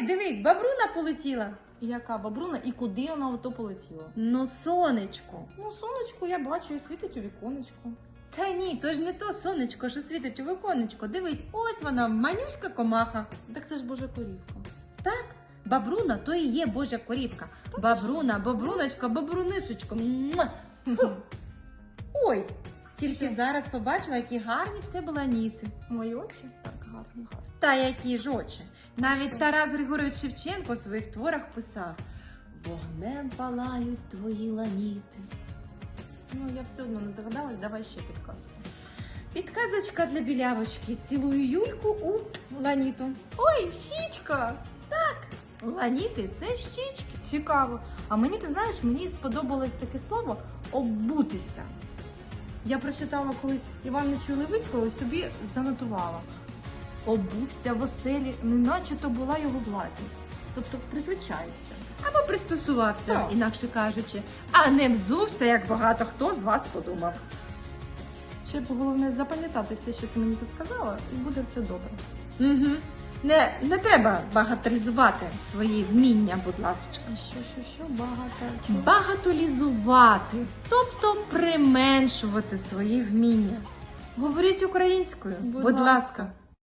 Ой, дивись, бабруна полетіла. Яка бабруна, і куди вона ото полетіла? Ну, сонечко. Ну, сонечко, я бачу, і світить у віконечку. Та ні, то ж не то сонечко, що світить у віконечко. Дивись, ось вона, манюська комаха. Так це ж божа корівка. Так, бабруна то і є Божа корівка. Бабруна, бабруночка. Муа! Фу. Ой, тільки Що? зараз побачила, які гарні в тебе ланіти. Мої очі? Так, гарні, гарні. Та які ж очі. Навіть Тарас Григорович Шевченко у своїх творах писав: Вогнем палають твої ланіти. Ну, я все одно не здогадалась, давай ще підказку. Підказочка для білявочки. Цілую Юльку у ланіту. Ой, щічка! Ланіти це щічки. Цікаво. А мені, ти знаєш, мені сподобалось таке слово обутися. Я прочитала колись Івановичу Левицького і собі занотувала. Обувся в оселі, неначе то була його власність. Тобто призвичаєвся. Або пристосувався, Так. інакше кажучи, а не взувся, як багато хто з вас подумав. Ще головне запам'ятати все, що ти мені тут сказала, і буде все добре. Угу. Не, не треба багаталізувати свої вміння, будь ласка. Що, що, що, багато. Багатолізувати, тобто применшувати свої вміння. Говоріть українською, Будь будь, ласка. ласка.